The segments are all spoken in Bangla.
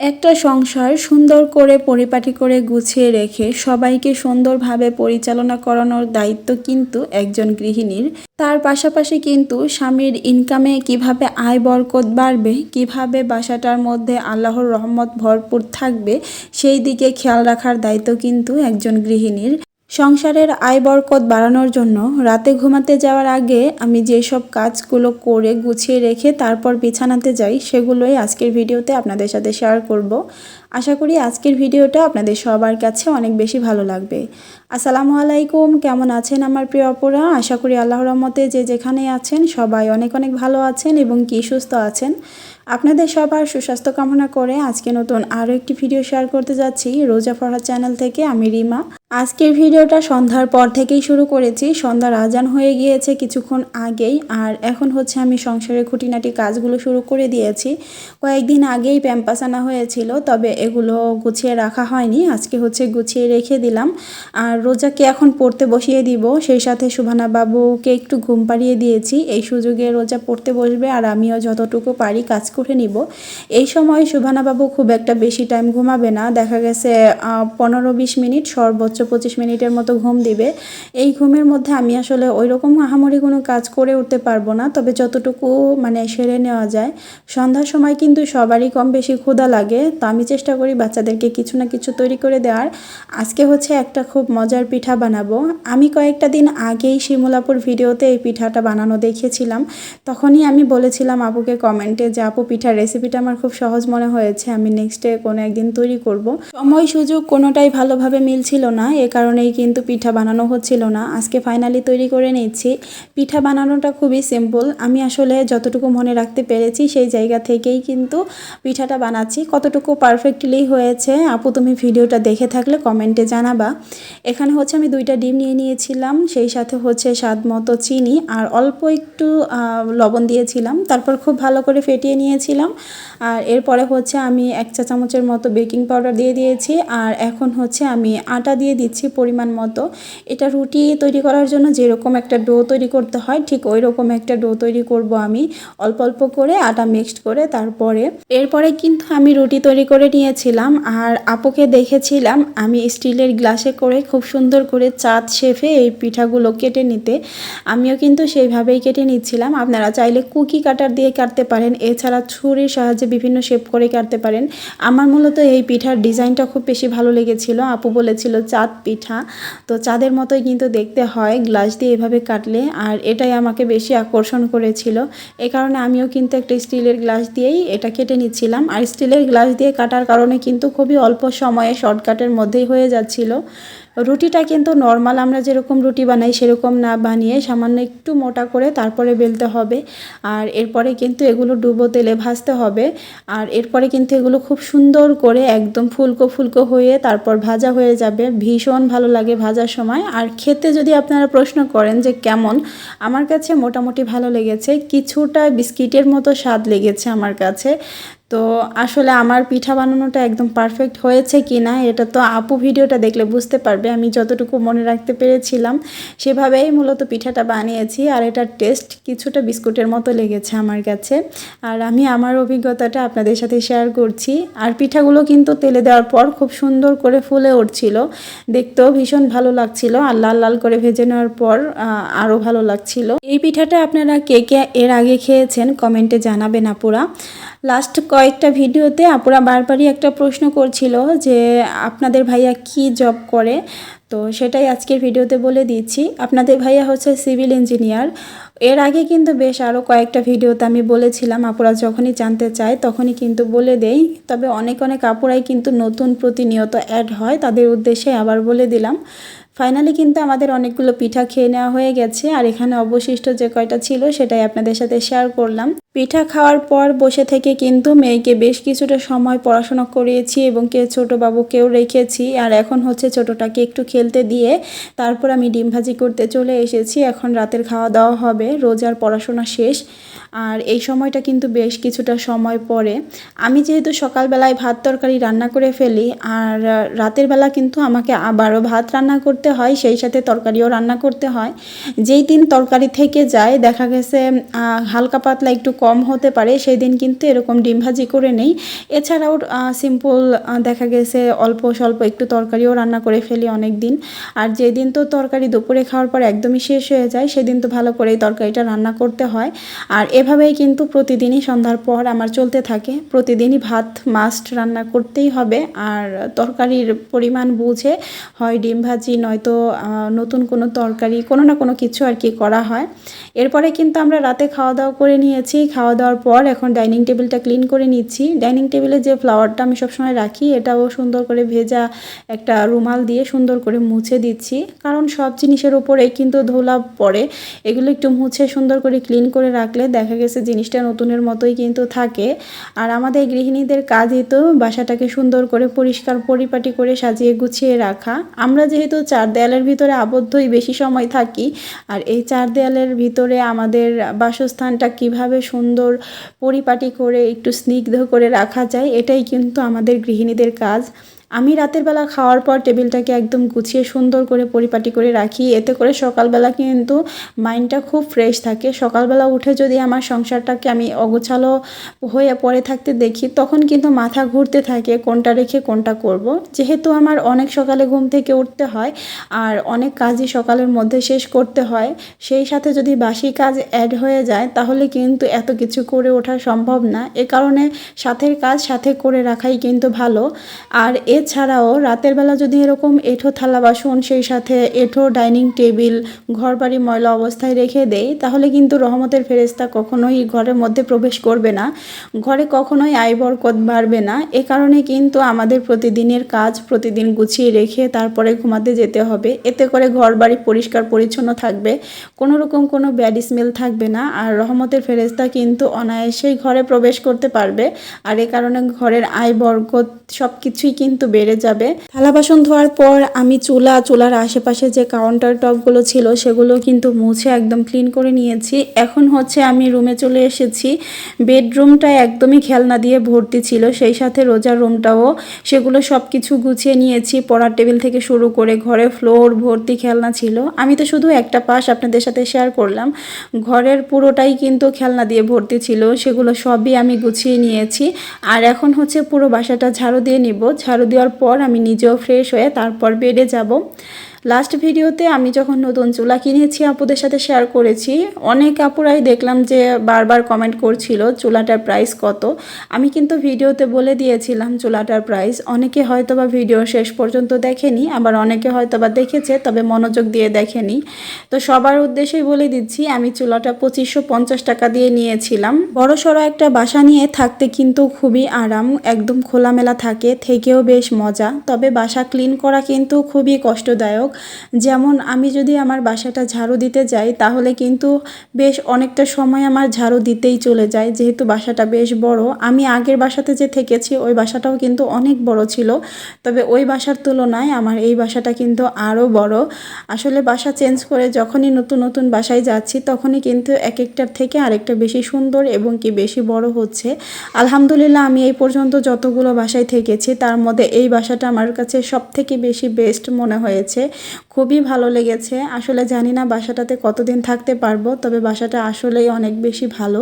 একটা সংসার সুন্দর করে পরিপাটি করে গুছিয়ে রেখে সবাইকে সুন্দরভাবে পরিচালনা করানোর দায়িত্ব কিন্তু একজন গৃহিণীর। তার পাশাপাশি কিন্তু স্বামীর ইনকামে কীভাবে আয় বরকত বাড়বে, কীভাবে বাসাটার মধ্যে আল্লাহর রহমত ভরপুর থাকবে, সেই দিকে খেয়াল রাখার দায়িত্ব কিন্তু একজন গৃহিণীর। সংসারের আয় বরকত বাড়ানোর জন্য রাতে ঘুমাতে যাওয়ার আগে আমি যেসব কাজগুলো করে গুছিয়ে রেখে তারপর বিছানাতে যাই, সেগুলোই আজকের ভিডিওতে আপনাদের সাথে শেয়ার করব। আশা করি আজকের ভিডিওটা আপনাদের সবার কাছে অনেক বেশি ভালো লাগবে। আসসালামু আলাইকুম, কেমন আছেন আমার প্রিয় অপরা আশা করি আল্লাহর রহমতে যে যেখানে আছেন, সবাই অনেক অনেক ভালো আছেন এবং কি সুস্থ আছেন। আপনাদের সবার সুস্বাস্থ্য কামনা করে আজকে নতুন আরও একটি ভিডিও শেয়ার করতে যাচ্ছি। রোজা ফরহাদ চ্যানেল থেকে আমি রিমা। আজকের ভিডিওটা সন্ধ্যার পর থেকেই শুরু করেছি। সন্ধ্যার আজান হয়ে গিয়েছে কিছুক্ষণ আগেই আর এখন হচ্ছে আমি সংসারের খুঁটিনাটি কাজগুলো শুরু করে দিয়েছি। কয়েকদিন আগেই প্যাম্পাস আনা হয়েছিল, তবে এগুলো গুছিয়ে রাখা হয়নি। আজকে হচ্ছে গুছিয়ে রেখে দিলাম। আর রোজাকে এখন পড়তে বসিয়ে দিব। সেই সাথে সুভানা বাবুকে একটু ঘুম পাড়িয়ে দিয়েছি। এই সুযোগে রোজা পড়তে বসবে আর আমিও যতটুকু পারি কাজ করে নিব। এই সময় সুভানা বাবু খুব একটা বেশি টাইম ঘুমাবে না। দেখা গেছে পনেরো বিশ মিনিট সর্বোচ্চ পঁচিশ মিনিটের মতো ঘুম দিবে। এই ঘুমের মধ্যে আমি আসলে ওই রকম আহামরি কোনো কাজ করে উঠতে পারব না, তবে যতটুকু মানে সেরে নেওয়া যায়। সন্ধ্যার সময় কিন্তু সবারই কম বেশি ক্ষুধা লাগে, তো আমি চেষ্টা করি বাচ্চাদেরকে কিছু না কিছু তৈরি করে দেওয়ার। আজকে হচ্ছে একটা খুব মজার পিঠা বানাবো। আমি কয়েকটা দিন আগেই শিমলাপুর ভিডিওতে এই পিঠাটা বানানো দেখেছিলাম। তখনই আমি বলেছিলাম আপুকে কমেন্টে যে, আপু, পিঠার রেসিপিটা আমার খুব সহজ মনে হয়েছে, আমি নেক্সটে কোনো একদিন তৈরি করব। সময় সুযোগ কোনোটাই ভালোভাবে মিলছিল না। এ কারণেই কিন্তু পিঠা বানানো হচ্ছিল না। আজকে ফাইনালি তৈরি করে নিচ্ছি। পিঠা বানানোটা খুবই সিম্পল আমি আসলে যতটুকু মনে রাখতে পেরেছি সেই জায়গা থেকেই কিন্তু পিঠাটা বানাচ্ছি। কতটুকু পারফেক্টলি হয়েছে আপু তুমি ভিডিওটা দেখে থাকলে কমেন্টে জানাবা। এখানে হচ্ছে আমি দুইটা ডিম নিয়ে নিয়েছিলাম, সেই সাথে হচ্ছে স্বাদ মতো চিনি আর অল্প একটু লবণ দিয়েছিলাম। তারপর খুব ভালো করে ফেটিয়ে নিয়েছিলাম। আর এরপরে হচ্ছে আমি এক চা চামচের মতো বেকিং পাউডার দিয়ে দিয়েছি। আর এখন হচ্ছে আমি আটা দিয়ে দিচ্ছি পরিমাণ মতো। এটা রুটি তৈরি করার জন্য যেরকম একটা ডো তৈরি করতে হয়, ঠিক ওই রকম একটা ডো তৈরি করব আমি। অল্প অল্প করে আটা মিক্সড করে তারপরে, এরপরে কিন্তু আমি রুটি তৈরি করে নিয়েছিলাম। আর আপুকে দেখেছিলাম, আমি স্টিলের গ্লাসে করে খুব সুন্দর করে চাঁদ শেফে এই পিঠাগুলো কেটে নিতে। আমিও কিন্তু সেইভাবেই কেটে নিচ্ছিলাম। আপনারা চাইলে কুকি কাটার দিয়ে কাটতে পারেন, এছাড়া ছুরির সাহায্যে বিভিন্ন শেপ করে কাটতে পারেন। আমার মূলত এই পিঠার ডিজাইনটা খুব বেশি ভালো লেগেছিল। আপু বলেছিল, চাঁদ পিঠা। তো চাঁদের মতোই কিন্তু দেখতে হয়, গ্লাস দিয়ে এভাবে কাটলে। আর এটাই আমাকে বেশি আকর্ষণ করেছিল। এ কারণে আমিও কিন্তু একটা স্টিলের গ্লাস দিয়েই এটা কেটে নিচ্ছিলাম। আর স্টিলের গ্লাস দিয়ে কাটার কারণে কিন্তু খুবই অল্প সময়ে শর্টকাটের মধ্যেই হয়ে যাচ্ছিল। রুটিটা কিন্তু নর্মাল আমরা যেরকম রুটি বানাই সেরকম না বানিয়ে সামান্য একটু মোটা করে তারপরে বেলতে হবে। আর এরপরে কিন্তু এগুলো ডুবো তেলে ভাজতে হবে। আর এরপরে কিন্তু এগুলো খুব সুন্দর করে একদম ফুলকো ফুলকো হয়ে তারপর ভাজা হয়ে যাবে। ভীষণ ভালো লাগে ভাজার সময়। আর খেতে যদি আপনারা প্রশ্ন করেন যে কেমন, আমার কাছে মোটামুটি ভালো লেগেছে। কিছুটা বিস্কিটের মতো স্বাদ লেগেছে আমার কাছে। তো আসলে আমার পিঠা বানানোটা একদম পারফেক্ট হয়েছে কি না এটা তো আপু ভিডিওটা দেখলে বুঝতে পারবে। আমি যতটুকু মনে রাখতে পেরেছিলাম, সেভাবেই মূলত পিঠাটা বানিয়েছি আর এটার টেস্ট কিছুটা বিস্কুটের মতো লেগেছে আমার কাছে। আর আমি আমার অভিজ্ঞতাটা আপনাদের সাথে শেয়ার করছি। আর পিঠাগুলো কিন্তু তেলে দেওয়ার পর খুব সুন্দর করে ফুলে উঠছিল। দেখতেও ভীষণ ভালো লাগছিল আর লাল লাল করে ভেজে নেওয়ার পর আরও ভালো লাগছিল। এই পিঠাটা আপনারা কে কে এর আগে খেয়েছেন কমেন্টে জানাবেন আপুরা। লাস্ট কয়েকটা ভিডিওতে আপুরা বারবারই একটা প্রশ্ন করছিল যে, আপনাদের ভাইয়া কি জব করে? তো সেটাই আজকের ভিডিওতে বলে দিচ্ছি। আপনাদের ভাইয়া হচ্ছে সিভিল ইঞ্জিনিয়ার এর আগে কিন্তু বেশ আরও কয়েকটা ভিডিওতে আমি বলেছিলাম, আপুরা যখনই জানতে চায় তখনই কিন্তু বলে দেই। তবে অনেক অনেক আপুরাই কিন্তু নতুন প্রতিনিয়ত অ্যাড হয়। তাদের উদ্দেশ্যে আবার বলে দিলাম। ফাইনালি কিন্তু আমাদের অনেকগুলো পিঠা খেয়ে নেওয়া হয়ে গেছে, আর এখানে অবশিষ্ট যে কয়টা ছিল সেটাই আপনাদের সাথে শেয়ার করলাম। পিঠা খাওয়ার পর বসে থেকে কিন্তু মেয়েকে বেশ কিছুটা সময় পড়াশোনা করিয়েছি এবং কে ছোটো বাবুকেও রেখেছি, আর এখন হচ্ছে ছোটোটাকে একটু খেলতে দিয়ে তারপর আমি ডিম ভাজি করতে চলে এসেছি। এখন রাতের খাওয়া দাওয়া হবে, রোজার পড়াশোনা শেষ, আর এই সময়টা কিন্তু বেশ কিছুটা সময় পরে আমি যেহেতু সকালবেলায় ভাত তরকারি রান্না করে ফেলি, আর রাতের বেলা কিন্তু আমাকে আবারও ভাত রান্না করতে হয়, সেই সাথে তরকারিও রান্না করতে হয়। যেই দিন তরকারি থেকে যায়, দেখা গেছে হালকা পাতলা একটু কম হতে পারে, সেই দিন কিন্তু এরকম ডিম ভাজি করে নেই। এছাড়াও সিম্পল দেখা গেছে, অল্প স্বল্প একটু তরকারিও রান্না করে ফেলি অনেক দিন আর যেদিন তো তরকারি দুপুরে খাওয়ার পর একদমই শেষ হয়ে যায়, সেদিন তো ভালো করেই তরকারিটা রান্না করতে হয়। আর এভাবেই কিন্তু প্রতিদিনই সন্ধ্যার পর আমার চলতে থাকে। প্রতিদিনই ভাত মাস্ট রান্না করতেই হবে। আর তরকারির পরিমাণ বুঝে হয়, ডিম ভাজি নয়তো নতুন কোনো তরকারি, কোনো না কোনো কিছু আর কি করা হয়। এরপরে কিন্তু আমরা রাতে খাওয়া দাওয়া করে নিয়েছি। খাওয়া দাওয়ার পর এখন ডাইনিং টেবিলটা ক্লিন করে নিচ্ছি। ডাইনিং টেবিলে যে ফ্লাওয়ারটা আমি সবসময় রাখি, এটাও সুন্দর করে ভেজা একটা রুমাল দিয়ে সুন্দর করে মুছে দিচ্ছি। কারণ সব জিনিসের উপরে কিন্তু ধুলা পড়ে। এগুলো একটু মুছে সুন্দর করে ক্লিন করে রাখলে দেখা গেছে জিনিসটা নতুনের মতোই কিন্তু থাকে। আর আমাদের গৃহিণীদের কাজই তো বাসাটাকে সুন্দর করে পরিষ্কার পরিপাটি করে সাজিয়ে গুছিয়ে রাখা। আমরা যেহেতু চার দেয়ালের ভিতরে আবদ্ধই বেশি সময় থাকি। আর এই চার দেয়ালের ভিতরে আমাদের বাসস্থানটা কীভাবে সুন্দর পরিপাটি করে, একটু স্নিগ্ধ করে রাখা যায়, এটাই কিন্তু আমাদের গৃহিণীদের কাজ। আমি রাতের বেলা খাওয়ার পর টেবিলটাকে একদম গুছিয়ে সুন্দর করে পরিপাটি করে রাখি। এতে করে সকালবেলা কিন্তু মাইন্ডটা খুব ফ্রেশ থাকে। সকালবেলা উঠে যদি আমার সংসারটাকে আমি অগোছালো হয়ে পড়ে থাকতে দেখি, তখন কিন্তু মাথা ঘুরতে থাকে কোনটা রেখে কোনটা করব। যেহেতু আমার অনেক সকালে ঘুম থেকে উঠতে হয় আর অনেক কাজই সকালের মধ্যে শেষ করতে হয়, সেই সাথে যদি বাসি কাজ অ্যাড হয়ে যায়, তাহলে কিন্তু এত কিছু করে ওঠা সম্ভব না। এ কারণে সাথের কাজ সাথে করে রাখাই কিন্তু ভালো। আর এছাড়াও রাতের বেলা যদি এরকম এঁঠো থালা বাসন, সেই সাথে এঁঠো ডাইনিং টেবিল ঘর বাড়ি ময়লা অবস্থায় রেখে দেই, তাহলে কিন্তু রহমতের ফেরেস্তা কখনোই ঘরের মধ্যে প্রবেশ করবে না। ঘরে কখনোই আয় বরকত বাড়বে না। এ কারণে কিন্তু আমাদের প্রতিদিনের কাজ প্রতিদিন গুছিয়ে রেখে তারপরে ঘুমাতে যেতে হবে। এতে করে ঘর বাড়ি পরিষ্কার পরিচ্ছন্ন থাকবে। কোনো রকম কোনো ব্যাড স্মেল থাকবে না। আর রহমতের ফেরেস্তা কিন্তু অনায়াসেই ঘরে প্রবেশ করতে পারবে। আর এ কারণে ঘরের আয় বরকত সব কিছুই কিন্তু বেড়ে যাবে। থালা বাসন ধোয়ার পর আমি চুলা, চুলার আশেপাশে যে কাউন্টার টপগুলো ছিল সেগুলো কিন্তু মুছে একদম ক্লিন করে নিয়েছি। এখন হচ্ছে আমি রুমে চলে এসেছি। বেডরুমটা একদমই খেলনা দিয়ে ভর্তি ছিল, সেই সাথে রোজার রুমটাও সেগুলো সব কিছু গুছিয়ে নিয়েছি, পড়ার টেবিল থেকে শুরু করে ঘরে ফ্লোর ভর্তি খেলনা ছিল। আমি তো শুধু একটা পাশ আপনাদের সাথে শেয়ার করলাম। ঘরের পুরোটাই কিন্তু খেলনা দিয়ে ভর্তি ছিল, সেগুলো সবই আমি গুছিয়ে নিয়েছি। আর এখন হচ্ছে পুরো বাসাটা ঝাড়ু দিয়ে নিব। ঝাড়ু দেওয়ার পর আমি নিজেও ফ্রেশ হয়ে তারপর বেডে যাব। লাস্ট ভিডিওতে আমি যখন নতুন চুলা কিনেছি আপুদের সাথে শেয়ার করেছি, অনেক আপুরাই দেখলাম যে বারবার কমেন্ট করছিল চুলাটার প্রাইস কত। আমি কিন্তু ভিডিওতে বলে দিয়েছিলাম চুলাটার প্রাইস অনেকে হয়তো বা ভিডিও শেষ পর্যন্ত দেখেনি, আবার অনেকে হয়তো বা দেখেছে, তবে মনোযোগ দিয়ে দেখেনি। তো সবার উদ্দেশ্যেই বলে দিচ্ছি, আমি চুলাটা পঁচিশশো পঞ্চাশ টাকা দিয়ে নিয়েছিলাম। বড় সড়ো একটা বাসা নিয়ে থাকতে কিন্তু খুবই আরাম, একদম খোলামেলা থাকে, থেকেও বেশ মজা। তবে বাসা ক্লিন করা কিন্তু খুবই কষ্টদায়ক। যেমন আমি যদি আমার বাসাটা ঝাড়ু দিতে যাই, তাহলে কিন্তু বেশ অনেকটা সময় আমার ঝাড়ু দিতেই চলে যায়। যেহেতু বাসাটা বেশ বড়, আমি আগের বাসাতে যে থেকেছি, ওই বাসাটাও কিন্তু অনেক বড় ছিল। তবে ওই বাসার তুলনায় আমার এই বাসাটা কিন্তু আরও বড়। আসলে বাসা চেঞ্জ করে যখনই নতুন নতুন বাসায় যাচ্ছি, তখনই কিন্তু এক একটার থেকে আরেকটা বেশি সুন্দর এবং কি বেশি বড় হচ্ছে। আলহামদুলিল্লাহ, আমি এই পর্যন্ত যতগুলো বাসায় থেকেছি, তার মধ্যে এই বাসাটা আমার কাছে সব থেকে বেশি বেস্ট মনে হয়েছে। খুবই ভালো লেগেছে। আসলে জানি না বাসাটাতে কতদিন থাকতে পারব, তবে বাসাটা আসলেই অনেক বেশি ভালো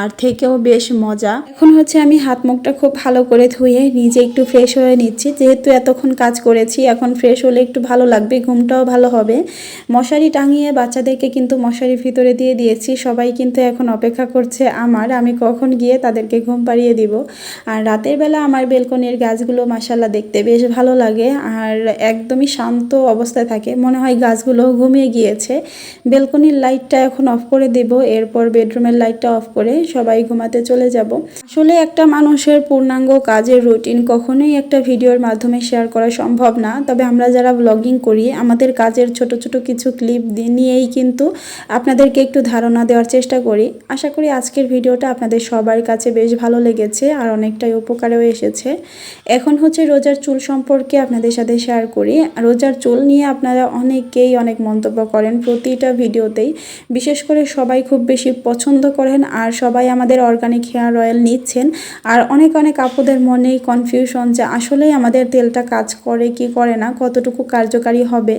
আর থেকেও বেশ মজা। এখন হচ্ছে আমি হাত মুখটা খুব ভালো করে ধুয়ে নিজে একটু ফ্রেশ হয়ে নিচ্ছি। যেহেতু এতক্ষণ কাজ করেছি, এখন ফ্রেশ হলে একটু ভালো লাগবে, ঘুমটাও ভালো হবে। মশারি টাঙিয়ে বাচ্চাদেরকে কিন্তু মশারির ভিতরে দিয়ে দিয়েছি। সবাই কিন্তু এখন অপেক্ষা করছে আমার, আমি কখন গিয়ে তাদেরকে ঘুম পাড়িয়ে দিব। আর রাতের বেলা আমার বেলকনির গাছগুলো মাসাল্লাহ দেখতে বেশ ভালো লাগে। আর একদমই শান্ত অবস্থায় থাকে। মনে হয় গাছগুলো ঘুমিয়ে গিয়েছে। বেলকনির লাইটটা এখন অফ করে দেব। এরপর বেডরুমের লাইটটা অফ করে সবাই ঘুমাতে চলে যাব। আসলে একটা মানুষের পূর্ণাঙ্গ কাজের রুটিন কখনোই একটা ভিডিওর মাধ্যমে শেয়ার করা সম্ভব না। তবে আমরা যারা ব্লগিং করি, আমাদের কাজের ছোট ছোট কিছু ক্লিপ নিয়েই কিন্তু আপনাদেরকে একটু ধারণা দেওয়ার চেষ্টা করি। আশা করি আজকের ভিডিওটা আপনাদের সবার কাছে বেশ ভালো লেগেছে আর অনেকটাই উপকারেও এসেছে। এখন হচ্ছে রোজার চুল সম্পর্কে আপনাদের সাথে শেয়ার করি। রোজার চুল নিয়ে আপনারা অনেকেই অনেক মন্তব্য করেন প্রতিটা ভিডিওতেই। বিশেষ করে সবাই খুব বেশি পছন্দ করেন আর সবাই আমাদের অর্গানিক হেয়ার অয়েল নিচ্ছেন। আর অনেক অনেক আপুদের মনেই কনফিউশন যে আসলেই আমাদের তেলটা কাজ করে কি করে না, কতটুকু কার্যকারী হবে।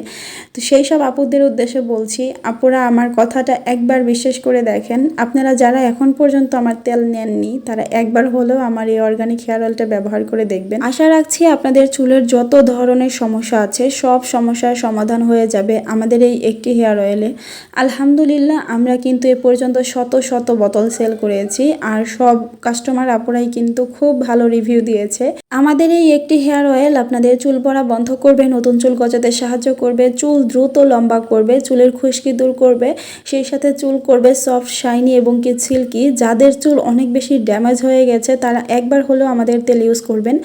তো সেই সব আপুদের উদ্দেশ্যে বলছি, আপুরা আমার কথাটা একবার বিশ্বাস করে দেখেন। আপনারা যারা এখন পর্যন্ত আমার তেল নেননি, তারা একবার হলেও আমার এই অর্গানিক হেয়ার অয়েলটা ব্যবহার করে দেখবেন। আশা রাখছি আপনাদের চুলের যত ধরনের সমস্যা আছে, সব সমস্যার সমাধান হয়ে যাবে আমাদের এই একটি হেয়ার অয়েলে। আলহামদুলিল্লাহ, আমরা কিন্তু এ পর্যন্ত শত শত বোতল সেল করেছি আর সব কাস্টমার আপুরাই কিন্তু খুব ভালো রিভিউ দিয়েছে। আমাদের এই একটি হেয়ার অয়েল আপনাদের চুল পড়া বন্ধ করবে, নতুন চুল গজাতে সাহায্য করবে, চুল দ্রুত লম্বা করবে, চুলের খুশকি দূর করবে, সেই সাথে চুল করবে সফট, শাইনি এবং কি সিল্কি। যাদের চুল অনেক বেশি ড্যামেজ হয়ে গেছে, তারা একবার হলেও আমাদের তেল ইউজ করবেন।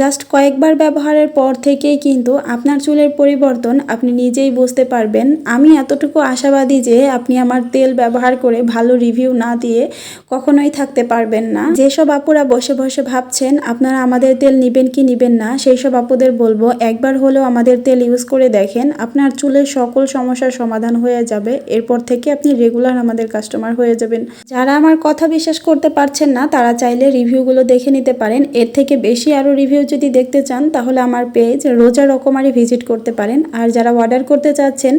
জাস্ট কয়েকবার ব্যবহারের পর থেকেই কিন্তু আপনার চুলের পরিবর্তন আপনি নিজেই বুঝতে পারবেন। আমি এতটুকু আশাবাদী যে আপনি আমার তেল ব্যবহার করে ভালো রিভিউ না দিয়ে কখনোই থাকতে পারবেন না। যেসব আপুরা বসে বসে ভাবছেন, আপনারা আমাদের তেল নিবেন কি নিবেন না, সেই সব আপুদের বলব, একবার হলেও আমাদের তেল ইউজ করে দেখেন, আপনার চুলের সকল সমস্যার সমাধান হয়ে যাবে, এরপর থেকে আপনি রেগুলার আমাদের কাস্টমার হয়ে যাবেন। যারা আমার কথা বিশ্বাস করতে পারছেন না, তারা চাইলে রিভিউগুলো দেখে নিতে পারেন, এর থেকে বেশি আরও রিভিউ যদি দেখতে চান, তাহলে আমার পেজ রোজা রকমারি ভিজিট করতে পারেন, আর যারা অর্ডার করতে চাচ্ছেন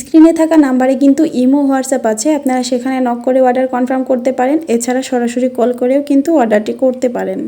স্ক্রিনে থাকা নাম্বারে কিন্তু ইমো, হোয়াটসঅ্যাপ আছে, আপনারা সেখানে নক করে অর্ডার কনফার্ম করতে পারেন, এছাড়া সরাসরি কল করেও কিন্তু অর্ডারটি করতে পারেন।